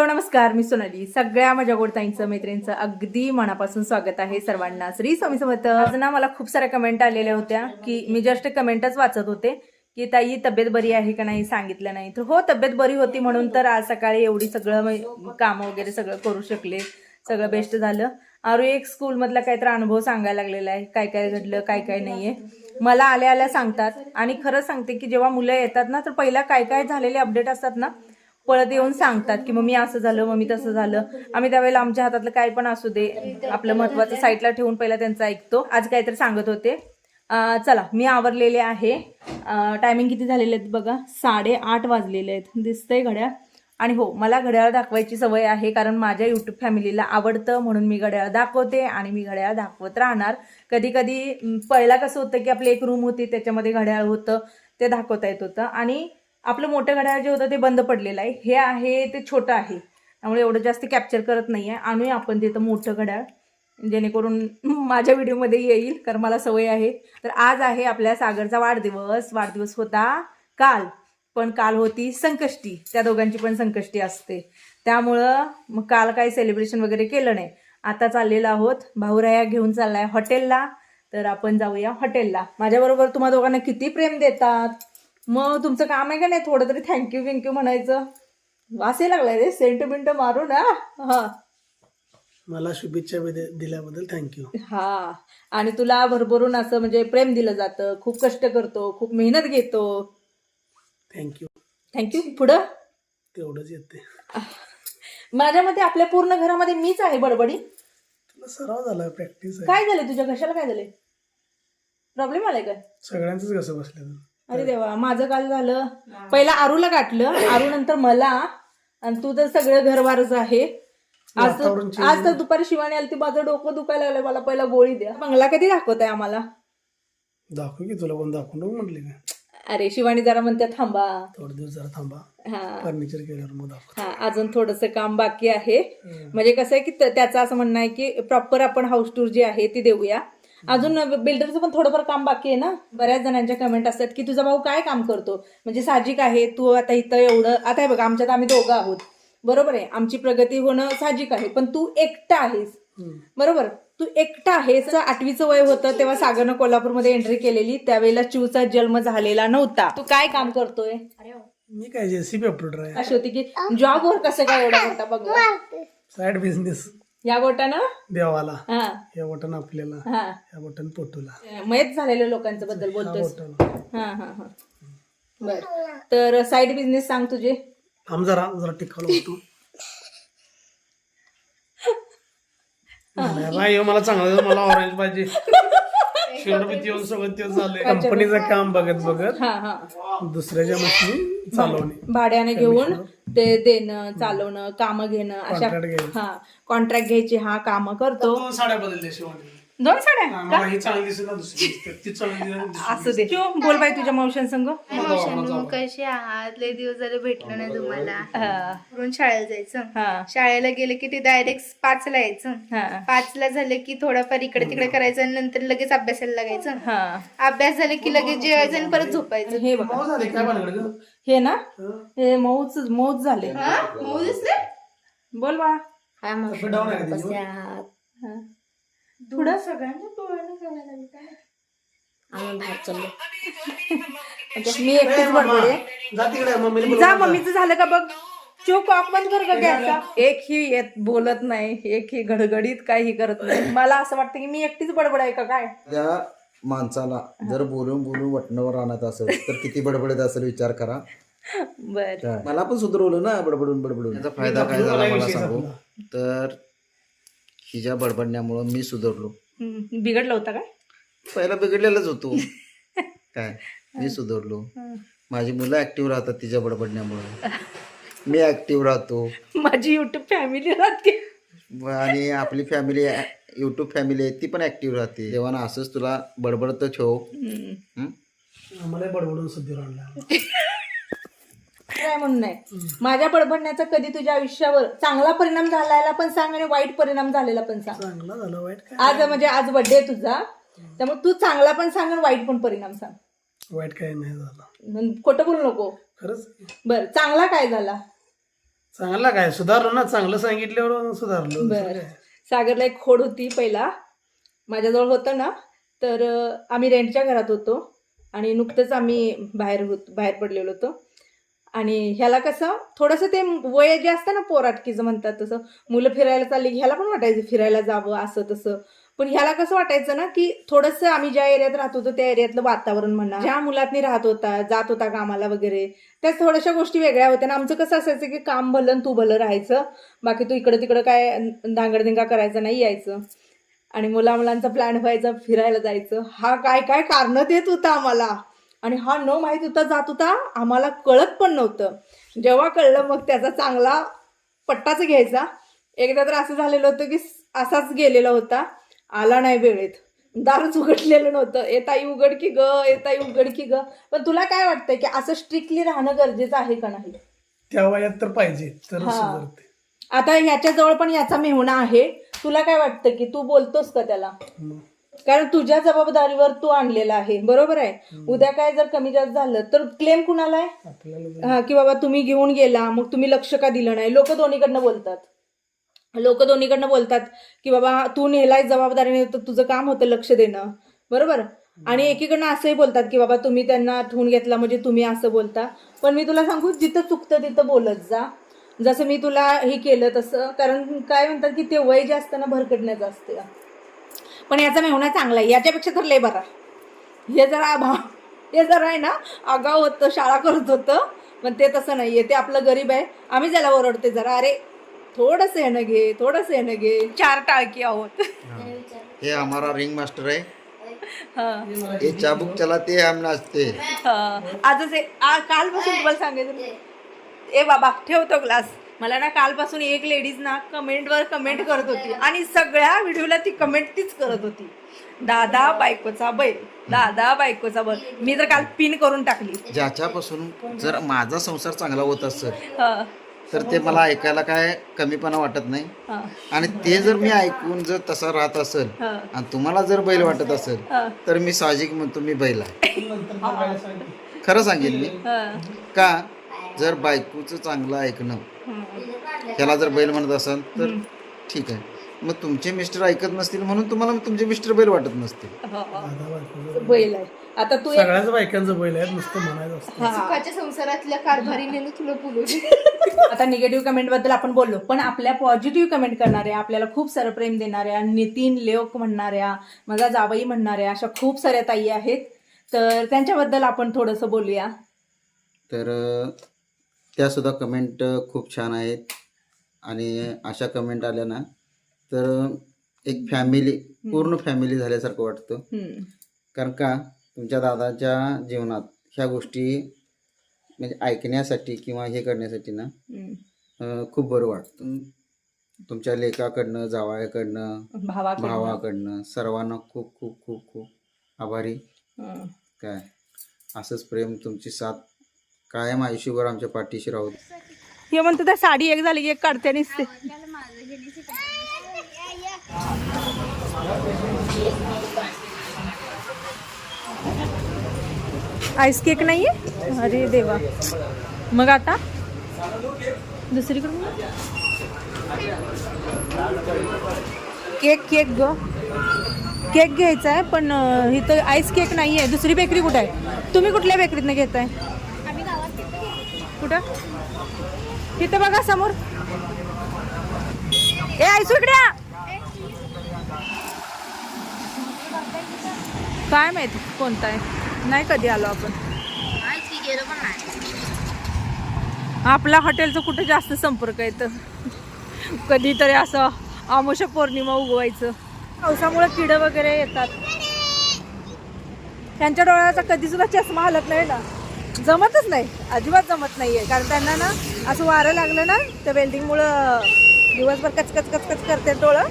हो नमस्कार. मी सोनाली. सगळ्या माझ्या गोडताईंचं मैत्रिणींचं अगदी मनापासून स्वागत आहे सर्वांना. श्री स्वामी समर्थ. आज ना मला खूप साऱ्या कमेंट आलेल्या होत्या की मी जस्ट कमेंटच वाचत होते की ताई तब्येत बरी आहे का नाही? सांगितलं नाही. तर हो तब्येत बरी होती म्हणून तर आज सकाळी एवढी सगळं कामं वगैरे सगळं करू शकले. सगळं बेस्ट झालं. आरू एक स्कूलमधला काहीतरी अनुभव सांगायला लागलेला आहे. काय काय घडलं काय काय नाहीये. मला आल्या आल्या सांगतात. आणि खरं सांगते की जेव्हा मुलं येतात ना तर पहिला काय काय झालेले अपडेट असतात ना पळत येऊन सांगतात की मम्मी असं झालं मम्मी तसं झालं. आम्ही त्यावेळेला आमच्या हातातलं काय पण असू दे आपलं महत्वाचं साईडला ठेवून पहिला त्यांचं ऐकतो. आज काहीतरी सांगत होते. चला मी आवरलेले आहे. टायमिंग किती झालेले आहेत बघा? साडेआठ वाजलेले आहेत. दिसतंय घड्याळ. आणि हो मला घड्याळ दाखवायची सवय आहे कारण माझ्या युट्यूब फॅमिलीला आवडतं म्हणून मी घड्याळ दाखवते आणि मी घड्याळ दाखवत राहणार. कधी कधी पहिला कसं होतं की आपली एक रूम होती त्याच्यामध्ये घड्याळ होतं ते दाखवता येत होतं. आणि आपलं मोठं घड्याळ जे होतं ते बंद पडलेलं आहे. हे आहे ते छोटं आहे. त्यामुळे एवढं जास्त कॅप्चर करत नाही आहे आणूया आपण तिथं मोठं घड्याळ. जेणेकरून माझ्या व्हिडिओमध्ये येईल कारण मला सवय आहे. तर आज आहे आपल्या सागरचा वाढदिवस. वाढदिवस होता काल पण काल होती संकष्टी. त्या दोघांची पण संकष्टी असते. त्यामुळं मग काल काही सेलिब्रेशन वगैरे केलं नाही. आता चाललेलो आहोत. भाऊराया घेऊन चाललाय हॉटेलला तर आपण जाऊया हॉटेलला माझ्याबरोबर तुम्हा दोघांना किती प्रेम देतात? मग तुमचं काम आहे का नाही? थोडं तरी थँक्यू थँक्यू म्हणायचं. वासे लागलाय रे सेंटिमेंट मारू ना हा? मला शुभेच्छा दिल्याबद्दल थँक्यू हा. आणि तुला भरभरून असं म्हणजे प्रेम दिलं जातं. खूप कष्ट करतो खूप मेहनत घेतो. थँक्यू थँक्यू पुढं? तेवढंच येते. माझ्या मते आपल्या पूर्ण घरामध्ये मीच आहे बडबडी. तुला सराव झाला प्रॅक्टिस काय झाले तुझ्या? कशाला काय झाले? प्रॉब्लेम आलाय काय? सगळ्यांचंच कसं बसलं? अरे देवा माझं काल झालं. पहिला आरूला गाठलं आरू नंतर मला आणि तू तर सगळं घरवारच आहे. आज तर आज तर दुपारी शिवानी आली ती माझं डोकं दुखायला लागलं मला पहिला गोळी द्या. बंगला कधी दाखवताय आम्हाला? दाखव की तुला कोण दाखवून नको म्हटले का? अरे शिवानी जरा म्हणते थांबा. थोडे दिवस जरा थांबा. हा. फर्निचर केल्यावर मग दाखव हा अजून थोडंसं काम बाकी आहे. म्हणजे कसं आहे की त- त्याचं असं म्हणणं आहे की प्रॉपर आपण हाऊस टूर जी आहे ती देऊया. अजून बिल्डरचं पण थोडंफार काम बाकी आहे ना? बऱ्याच जणांच्या कमेंट असतात की तुझा भाऊ काय काम करतो? म्हणजे साहजिक आहे तू आता इथं एवढं आता हे बघा आमच्यात आम्ही दोघं आहोत. बरोबर आहे आमची प्रगती होणं साहजिक आहे पण तू एकटा आहेस. बरोबर? तू एकटा आहेस. आठवीचं वय होतं तेव्हा सागरनं कोल्हापूरमध्ये एंट्री केलेली त्यावेळेला चिवचा जन्म झालेला नव्हता. तू काय काम करतोय? मी काय जेसीबी ऑपरेटर आहे. अशी होती की जॉबवर कसं काय एवढा मोठा बघा साईड बिझनेस या गोटानं देवाला. हा. या बटन आपल्याला हा. या बटन पोटूला. मयत झालेल्या लोकांच्या बद्दल बटन. हा हा हा. बर. तर साईड बिझनेस सांग तुझे. थांब जरा जरा टिकावलं होतो. नाही बाई, हे मला चांगलं मला ऑरेंज पाहिजे. भीती येऊन सगळं ते झालंय. कंपनीचं काम बघत बघत हा हा. दुसऱ्याच्या मशीनी चालवणे. भाड्याने घेऊन ते देणं चालवणं कामं घेणं अशा कॉन्ट्रॅक्ट घ्यायचं. हा कॉन्ट्रॅक्ट घ्यायची हा कामं करतो. दोन साड्या बदलल्या शिवानी दोन साड्या? मला ही चांगली दिसत ना दुसरी दिसते. ती चांगली ना असू दे. बोल बाई तुझ्या मावशां संग. मावशांनो कसे आहात? लय दिवस झाले भेटलो नाही तुम्हाला. हा. वरून शाळेला जायचं. हा. शाळेला गेलं की ते डायरेक्ट पाचला यायचं. हा. पाचला झालं की थोडंफार इकडे तिकडे करायचं आणि नंतर लगेच अभ्यासाला लागायचं. हा. अभ्यास झाला की लगेच जेवायचं आणि परत झोपायचं. हे बघा. मऊ झाली काय भानगड गं? हे ना हे. मऊच मऊच झाले. मऊ दिसले? बोल बाळा असं डाऊन आहे का? हा. पुढं मी एकटीच बडबडे जा तिकडे मम्मीला बोलव. जा मम्मीचं झालं का बघ? चो कॉक बंद कर गॅसचा. एक ही येत बोलत नाही एक ही घडघडीत काही करत नाही. मला असं वाटतं की मी एकटीच बडबड आहे का काय? त्या माणसाला जर बोलून बोलून वटणावर आणत असेल तर किती बडबडत असेल विचार करा. बर? मला पण सुधरवलं ना बडबडून बडबडून. फायदा काय झाला मला सांगू? तर हिच्या बडबडण्यामुळं मी सुधरलो. हम्म, बिघडलं होतं काय? पहिला बिघडलेलाच होतो. काय? मी सुधरलो. माझी मुलं ऍक्टिव्ह राहतात तिच्या बडबडण्यामुळं. मी ऍक्टिव्ह राहतो. माझी युट्यूब फॅमिली राहते. आणि आपली फॅमिली युट्यूब फॅमिली आहे ती पण ऍक्टिव्ह राहते. तेव्हा ना असंच तुला बडबडत ठेव. हम्म. हं? आम्हाला बडबडून सुधीर आणला काय म्हणून नाही. माझ्या बडबडण्याचा कधी तुझ्या आयुष्यावर चांगला परिणाम झालेला पण सांग आणि वाईट परिणाम झालेला पण सांग. चांगला झालं वाईट काय? आज म्हणजे आज बर्थडे आहे तुझा त्यामुळे तू चांगला पण सांग आणि वाईट पण परिणाम सांग. वाईट काय नाही झालं. खोटं बोलू नको. खरंच? बर चांगला काय झाला? चांगला काय? सुधारलो ना चांगलं सांगितल्यावर सुधारलो. बर. सागरला एक खोड होती पहिला. माझ्याजवळ होतं ना तर अं, आम्ही रेंटच्या घरात होतो आणि नुकतंच आम्ही बाहेर होत बाहेर पडलेलो होतो. आणि ह्याला कसं थोडंसं ते वय जे असतं ना पोराटकीचं म्हणतात तसं मुलं फिरायला चालली ह्याला पण वाटायचं फिरायला जावं असं तसं. पण ह्याला कसं वाटायचं ना की थोडंसं आम्ही ज्या एरियात राहत होतो त्या एरियातलं वातावरण म्हणा ज्या मुलातनी राहत होता जात होता कामाला वगैरे त्या थोड्याशा गोष्टी वेगळ्या होत्या. आणि आमचं कसं असायचं की काम भलं तू भलं राहायचं बाकी तू इकडं तिकडं काय दांगडदिंगा करायचं नाही यायचं. आणि मुला मुलांचा प्लॅन व्हायचा फिरायला जायचं. हा काय काय कारणं देत होता आम्हाला. आणि हा न माहीत होता जात होता आम्हाला कळत पण नव्हतं. जेव्हा कळलं मग त्याचा चांगला पट्टाच घ्यायचा. एकदा तर असं झालेलं होतं की असाच गेलेला होता. आला नाही वेळेत. दारच उघडलेलं नव्हतं. येताई उघड की ग येताई उघड की ग. पण तुला काय वाटतंय की असं स्ट्रिक्टली राहणं गरजेचं आहे का नाही? त्या वयात तर पाहिजे तर हा. आता ह्याच्या जवळ पण याचा मेहुणा आहे. तुला काय वाटतं की तू बोलतोस का त्याला? कारण तुझ्या जबाबदारीवर तू आणलेला आहे. बरोबर आहे? उद्या काय जर कमी जास्त झालं तर क्लेम कुणाला आहे? हा की बाबा तुम्ही घेऊन गेला मग तुम्ही लक्ष का दिलं नाही? लोक दोन्हीकडनं बोलतात. लोक दोन्हीकडनं बोलतात की बाबा तू नेलाय जबाबदारीने तर तुझं काम होतं लक्ष देणं. बरोबर? आणि एकीकडनं असंही बोलतात की बाबा तुम्ही त्यांना ठेवून घेतला म्हणजे तुम्ही असं बोलता. पण मी तुला सांगू जिथं चुकतं तिथं बोलत जा. जसं मी तुला हे केलं तसं. कारण काय म्हणतात की ते वय जे असतं ना भरकटण्याचं असते. पण याचा मेहुणा चांगला आहे. याच्यापेक्षा तर लय बरा. हे जरा भाव हे जरा आहे ना आगाव होतं शाळा करत होतं पण ते तसं नाही आहे ते आपलं गरीब आहे. आम्ही त्याला ओरडते जरा अरे थोडंसं येणं घे थोडंसं येणं घे. चार टाळकी आहोत. हे हमारा रिंग मास्टर है. हा चाबुक चलाते हम नाचते. आजच कालपासून तुम्हाला सांगायचं ए बाबा ठेवतो ग्लास. मला ना कालपासून एक लेडीज ना कमेंटवर कमेंट करत होती. आणि सगळ्या व्हिडिओला ती कमेंट तीच करत होती. दादा बायकोचा बैल. दादा बायकोचा बैल. मी तर काल पिन करून टाकली. ज्याच्यापासून जर माझा संसार चांगला होत असेल हा, तर ते मला ऐकायला काय कमीपणा वाटत नाही. हा, आणि ते जर मी ऐकून जर तसा राहत असेल हा, आणि तुम्हाला जर बैल वाटत असेल हा, तर मी साहजिक म्हणतो मी बैल आहे. खरं सांगेन मी. हा, का? जर बायकोचं चांगलं ऐकणं हा. त्याला जर बैल म्हणत असाल तर ठीक आहे. मग तुमचे मिस्टर ऐकत नसतील म्हणून तुम्हाला तुमचे मिस्टर बैल वाटत नसतील. हा, हा. बैल. आहे. आता तू एक- सगळ्याच बायकांचं बैल आहे नुसतं म्हणायचं असतं. हा. सुखाच्या संसारातल्या कारभारीने तुला आता निगेटिव्ह कमेंटबद्दल आपण बोललो पण आपल्या पॉझिटिव्ह कमेंट करणाऱ्या आपल्याला खूप सारं प्रेम देणाऱ्या नितीन लेओक म्हणणाऱ्या माझा जावई म्हणणाऱ्या अशा खूप साऱ्या ताई आहेत. तर त्यांच्याबद्दल आपण थोडंसं बोलूया. तर अ, त्यासुद्धा कमेंट खूप छान आहेत. आणि अशा कमेंट आल्या ना तर एक फॅमिली पूर्ण फॅमिली झाल्यासारखं वाटतं. कारण का तुमच्या दादाच्या जीवनात ह्या गोष्टी म्हणजे ऐकण्यासाठी किंवा हे करण्यासाठी ना खूप बरं वाटतं. तुमच्या लेकाकडनं जावयाकडनं भावाकडनं. सर्वांना खूप खूप खूप खूप आभारी. काय? असंच प्रेम तुमची साथ कायम आयुष्यभर आमच्या पाठीशी राहू. हे म्हणतो त्या साडी एक झाली की एक काढते निसते. आईस केक आहे अरे देवा. मग आता? दुसरीकडून केक केक ग. केक घ्यायचा आहे पण इथं आईस केक नाही आहे दुसरी बेकरी कुठे आहे? तुम्ही कुठल्या बेकरीतनं घेताय? कुठं? तिथं बघा समोर. ए आयसू इकडे काय माहीत कोणता आहे? नाही कधी आलो आपण. आपला हॉटेलचं कुठं जास्त संपर्क येतं कधीतरी असं आमुष पौर्णिमा उगवायचं. पावसामुळे किड वगैरे येतात. त्यांच्या डोळ्याचा कधी सुद्धा चष्मा हलत नाही ना. जमतच नाही. अजिबात जमत नाही आहे कारण त्यांना ना असं वारं लागलं ना त्या वेल्डिंगमुळं दिवसभर कचकच कचकच करते डोळं.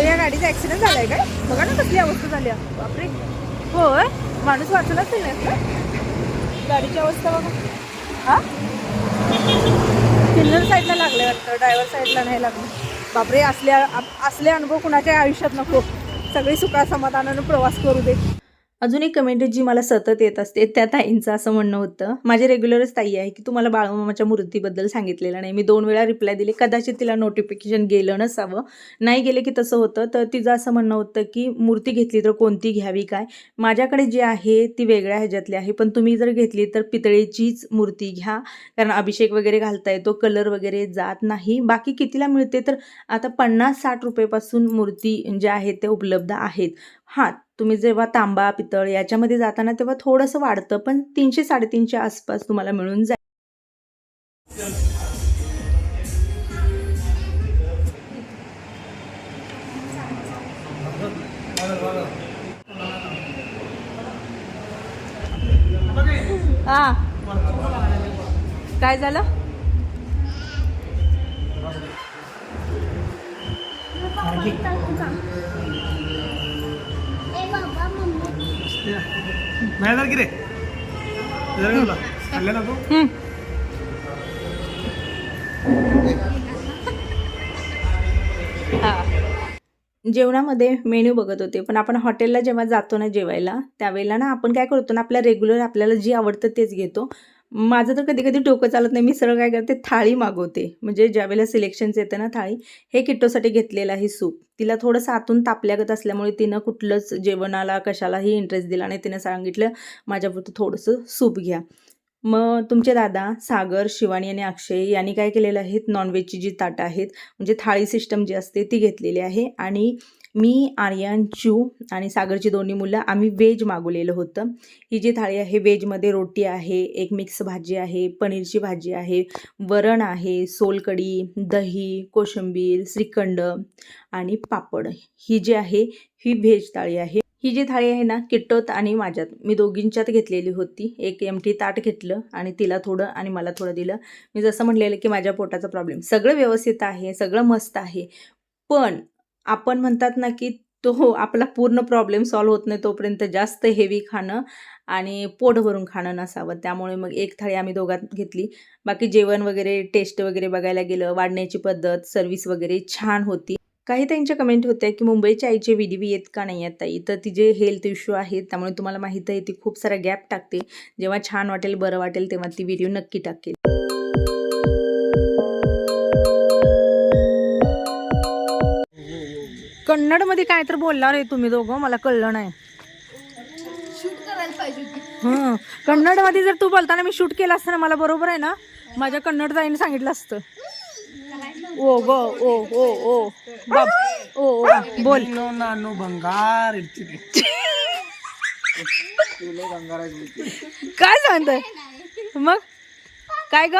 या गाडीचा ॲक्सिडेंट झाला आहे काय? बघा ना कसली अवस्था झाली आहे. बापरे. होय? माणूस वाचलाच नाही ना गाडीची अवस्था बघा. हां? किन्नर साईडला लागले वाटतं. ड्रायव्हर साईडला नाही लागलं. बापरे असल्या आप- असले अनुभव कुणाच्या आयुष्यात नको. सगळी सुखा समाधानानं प्रवास करू दे. अजून एक कमेंट जी मला सतत येत असते. त्या ताईंचं असं म्हणणं होतं माझे रेग्युलरच ताई आहे की तुम्हाला बाळूमामाच्या मूर्तीबद्दल सांगितलेलं नाही. मी दोन वेळा रिप्लाय दिले. कदाचित तिला नोटिफिकेशन गेलं नसावं. नाही गेले की तसं होतं. तर तिचं असं म्हणणं होतं की मूर्ती घेतली तर कोणती घ्यावी काय? माझ्याकडे जी आहे ती वेगळ्या ह्याच्यातली आहे. पण तुम्ही जर घेतली तर पितळेचीच मूर्ती घ्या. कारण अभिषेक वगैरे घालता येतो. कलर वगैरे जात नाही. बाकी कितीला मिळते तर आता पन्नास साठ रुपयेपासून मूर्ती ज्या आहेत त्या उपलब्ध आहेत. हां तुम्ही जेव्हा तांबा पितळ याच्यामध्ये जाताना तेव्हा थोडंसं वाढतं पण तीनशे साडेतीनशे आसपास तुम्हाला मिळून जाईल. काय झालं? नाही तर की रे जरा. खाल्लं ना तू जेवणामध्ये मेन्यू बघत होते पण आपण हॉटेलला जेव्हा जातो ना जेवायला त्यावेळेला ना आपण काय करतो ना आपल्या रेग्युलर आपल्याला जे आवडतं तेच घेतो. माझं तर कधी कधी डोकं चालत नाही. मी सरळ काय करते थाळी मागवते. म्हणजे ज्यावेळेला सिलेक्शन्स येतं ना थाळी हे किट्टोसाठी घेतलेलं आहे सूप. तिला थोडंसं आतून तापल्यागत असल्यामुळे तिनं कुठलंच जेवणाला कशालाही इंटरेस्ट दिला नाही. तिनं सांगितलं माझ्यापुरतं थोडंसं सूप घ्या. मग तुमचे दादा सागर शिवानी आणि अक्षय यांनी काय केलेलं आहेत नॉनव्हेजची जी ताटं आहेत म्हणजे थाळी सिस्टम जी असते ती घेतलेली आहे. आणि मी आर्यन चू आणि सागरची दोन्ही मुलं आम्ही वेज मागवलेलं होतं. ही जी थाळी आहे व्हेजमध्ये रोटी आहे एक मिक्स भाजी आहे पनीरची भाजी आहे वरण आहे सोलकढी दही कोशिंबीर श्रीखंड आणि पापड. ही जी आहे ही व्हेज थाळी आहे. ही जी थाळी आहे ना किट्टोत आणि माझ्यात. मी दोघींच्यात घेतलेली होती. एक एमटी ताट घेतलं आणि तिला थोडं आणि मला थोडं दिलं. मी जसं म्हटलेलं की माझ्या पोटाचा प्रॉब्लेम सगळं व्यवस्थित आहे सगळं मस्त आहे. पण आपण म्हणतात ना की तो आपला पूर्ण प्रॉब्लेम सॉल्व्ह होत नाही तोपर्यंत जास्त हेवी खाणं आणि पोट भरून खाणं नसावं. त्यामुळे मग एक थाळी आम्ही दोघात घेतली. बाकी जेवण वगैरे टेस्ट वगैरे बघायला गेलं वाढण्याची पद्धत सर्विस वगैरे छान होती. काही त्यांच्या कमेंट होत्या की मुंबईच्या आईचे व्हिडिओ येत का नाही आहेत ताई? तर तिचे हेल्थ इश्यू आहेत त्यामुळे तुम्हाला माहीत आहे ती खूप सारा गॅप टाकते. जेव्हा छान वाटेल बरं वाटेल तेव्हा ती व्हिडिओ नक्की टाकेल. कन्नडमध्ये काय तर बोलला रे तुम्ही दोघं मला कळलं नाही. कन्नडमध्ये कन्नडमध्ये जर तू बोलताना मी शूट केला असताना मला बरोबर आहे ना? माझ्या कन्नड ताईने सांगितलं असतं. ओ ग ओ ओ ओ. बाप. ओ ओ बोल. नानू भंगार काय सांगतोय? मग? काय ग?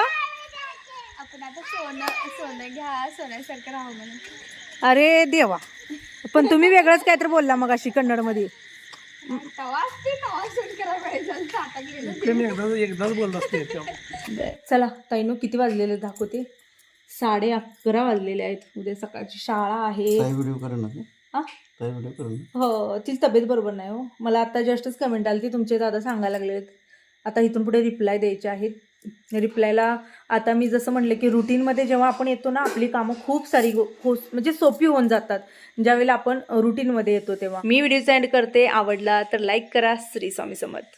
आपण आता सोनं सोनं घ्या सोन्यासारखं राहू म्हणून. अरे देवा. पण तुम्ही वेगळंच काय तर बोलला मग अशी कन्नडमध्ये तवाच ते तवा शूट करायला पाहिजे. आता गेलं इकडे मी एकदा एकदाच बोलत असते याच्यावर. चला ताईनो किती वाजलेले दाखवते. साडे अकरा वाजलेले आहेत. उद्या सकाळची शाळा आहे. हा? हो तिची तब्येत बरोबर नाही हो. मला आता जस्टच कमेंट आली ती तुमचे दादा सांगायला लागलेत. आता इथून पुढे रिप्लाय द्यायचे आहेत. रिप्लायला. आता मी जसं म्हटलं की रुटीनमध्ये जेव्हा आपण येतो ना आपली कामं खूप सारी हो म्हणजे सोपी होऊन जातात. ज्यावेळेला आपण रुटीनमध्ये येतो तेव्हा. मी व्हिडिओ सेंड करते. आवडला तर लाईक करा. श्री स्वामी समर्थ.